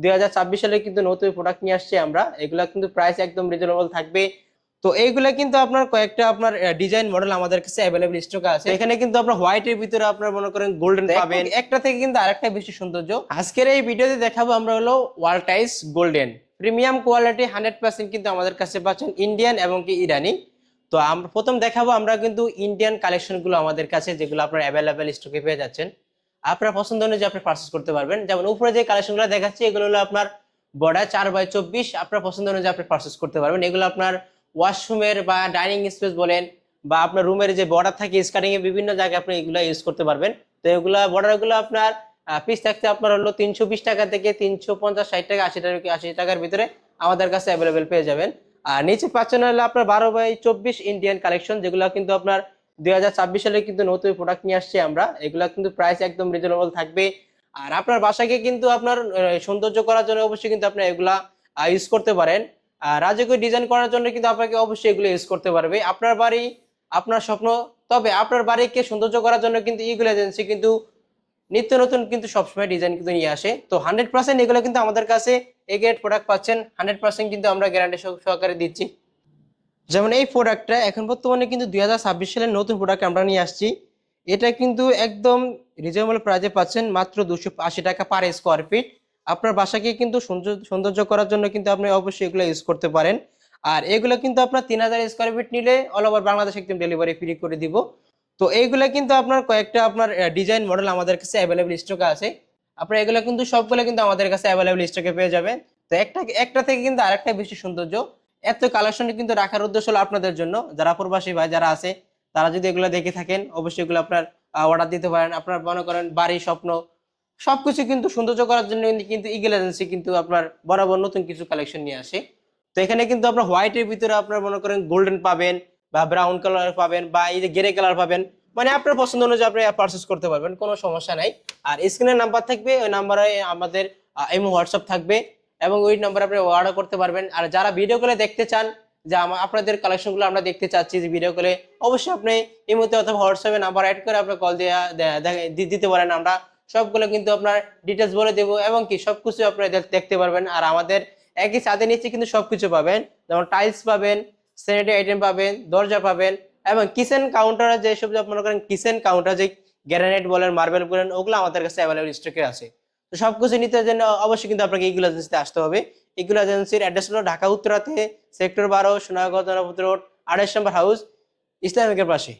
দুই হাজার ছাব্বিশ সালে কিন্তু নতুন প্রোডাক্ট নিয়ে আসছি আমরা। এগুলা কিন্তু প্রাইস একদম রিজনেবল থাকবে। তো এইগুলা কিন্তু আপনার কয়েকটা আপনার ডিজাইন মডেল আমাদের কাছে অ্যাভেলেবল স্টক আছে। এখানে কিন্তু আপনার হোয়াইটের ভিতরে আপনার মনে করেন গোল্ডেন পাবেন। একটা থেকে কিন্তু আরেকটা বেশি সৌন্দর্য। আজকের এই ভিডিওতে দেখাবো আমরা হলো wall tiles golden premium quality hundred percent কিন্তু আমাদের কাছে পাচ্ছেন ইন্ডিয়ান এবং কি ইরানি তো আমরা প্রথম দেখাবো আমরা কিন্তু ইন্ডিয়ান কালেকশনগুলো আমাদের কাছে যেগুলো আপনার অ্যাভেলেবেল স্টকে পেয়ে যাচ্ছেন। আপনার পছন্দ অনুযায়ী আপনি পারচেস করতে পারবেন। যেমন উপরে যে কালেকশনগুলো দেখাচ্ছি, এগুলো হলো আপনার বর্ডার চার বাই চব্বিশ। আপনার পছন্দ অনুযায়ী আপনি পারচেস করতে পারবেন। এগুলো আপনার ওয়াশরুমের বা ডাইনিং স্পেস বলেন বা আপনার রুমের যে বর্ডার থাকে স্কার্টিং এর বিভিন্ন জায়গায় আপনি এগুলো ইউজ করতে পারবেন। তো এগুলা বর্ডারগুলো আপনার পিস থাকতে আপনার হলো তিনশো বিশ টাকা থেকে তিনশো পঞ্চাশ ষাট টাকা, আশি টাকা আশি টাকার ভিতরে আমাদের কাছে অ্যাভেলেবেল পেয়ে যাবেন। আর নিচে পাচ্ছেন হলো আপনার বারো বাই চব্বিশ ইন্ডিয়ান কালেকশন যেগুলো কিন্তু আপনার দুই হাজার ছাব্বিশ সালে কিন্তু নতুন প্রোডাক্ট নিয়ে আসছি আমরা। এগুলা কিন্তু প্রাইস একদম রিজনেবল থাকবে। আর আপনার বাসাকে কিন্তু আপনার সৌন্দর্য করার জন্য অবশ্যই কিন্তু আপনি এগুলা ইউজ করতে পারেন। আর রাজকীয় ডিজাইন করার জন্য কিন্তু আপনাকে অবশ্যই এগুলো ইউজ করতে পারবে। আপনার বাড়ি, আপনার স্বপ্ন, তবে আপনার বাড়িকে সৌন্দর্য করার জন্য কিন্তু ইগুলো এজেন্সি কিন্তু নিত্য নতুন কিন্তু সবসময় ডিজাইন কিন্তু নিয়ে আসে। তো হান্ড্রেড পার্সেন্ট এগুলো কিন্তু আমাদের কাছে এ প্রোডাক্ট পাচ্ছেন। হান্ড্রেড পার্সেন্ট কিন্তু আমরা গ্যারান্টি সহকারে দিচ্ছি। যেমন এই প্রোডাক্টটা এখন বর্তমানে কিন্তু দুই সালের নতুন প্রোডাক্ট আমরা নিয়ে আসছি। এটা কিন্তু একদম রিজনেবল প্রাইজে পাচ্ছেন মাত্র দুশো আশি টাকা পার স্কোয়ার ফিট আপনার বাসাকে কিন্তু সৌন্দর্য- করার জন্য কিন্তু আপনি অবশ্যই এগুলো ইউজ করতে পারেন। আর এগুলো কিন্তু আপনার তিন হাজার স্কোয়ার ফিট নিলে অল ওভার বাংলাদেশ একদম ডেলিভারি ফ্রি করে দিব। তো এইগুলো কিন্তু আপনার কয়েকটা আপনার ডিজাইন মডেল আমাদের কাছে অ্যাভেলেবল স্টকে আছে। আপনার এগুলো কিন্তু সবগুলো কিন্তু আমাদের কাছে অ্যাভেলেবল স্টকে পেয়ে যাবেন। তো একটা একটা থেকে কিন্তু আরেকটা বেশি সৌন্দর্য। এত কালেকশন কিন্তু রাখার উদ্দেশ্য হলো আপনাদের জন্য। যারা প্রবাসী ভাই, যারা আছে, তারা যদি এগুলো দেখে থাকেন, অবশ্যই এগুলো আপনার অর্ডার দিতে পারেন। আপনার মনে করেন বাড়ি, স্বপ্ন, সবকিছু কিন্তু সৌন্দর্য করার জন্য কিন্তু ইগল এজেন্সি কিন্তু আপনার বরাবর নতুন কিছু কালেকশন নিয়ে আসে। তো এখানে কিন্তু আপনার হোয়াইটের ভিতরে আপনার মনে করেন গোল্ডেন পাবেন বা ব্রাউন কালার পাবেন বা এই যে গ্রে কালার পাবেন। মানে আপনার পছন্দ অনুযায়ী আপনি পারচেস করতে পারবেন, কোনো সমস্যা নাই। আর স্ক্রিনের নাম্বার থাকবে, ওই নাম্বারে আমাদের এমনি হোয়াটসঅ্যাপ থাকবে। এবং ওই নাম্বারে আপনি অর্ডার করতে পারবেন। আর যারা ভিডিও কলে দেখতে চান, যে আপনাদের কালেকশনগুলো আমরা দেখতে চাচ্ছি যে ভিডিও কলে অবশ্যই আপনি ইমোতে অথবা হোয়াটসঅ্যাপে নাম্বার অ্যাড করে আপনার কল দেওয়া দিতে পারেন আমরা। সবগুলো কিন্তু আপনার ডিটেলস বলে দেবো, এবং কি সবকিছু আপনারা দেখ- দেখতে পারবেন। আর আমাদের একই ছাদের নিচে কিন্তু সব কিছু পাবেন। যেমন টাইলস পাবেন স্যানিটারি আইটেম পাবেন, দরজা পাবেন, এবং কিচেন কাউন্টারে যেসব মনে করেন কিচেন কাউন্টার যে গ্রানাইট বলেন মার্বেল বলেন, ওগুলো আমাদের কাছে অ্যাভেলেবল স্টকে আছে। তো সব কিছু নিতে জন্য অবশ্যই কিন্তু আপনাকে এইগুলো এজেন্সিতে আসতে হবে। এগুলো এজেন্সির অ্যাড্রেস হলো ঢাকা উত্তরাতে, সেক্টর বারো জনপথ রোড, আড়াইশ নম্বর হাউস ইসলামিকের পাশে।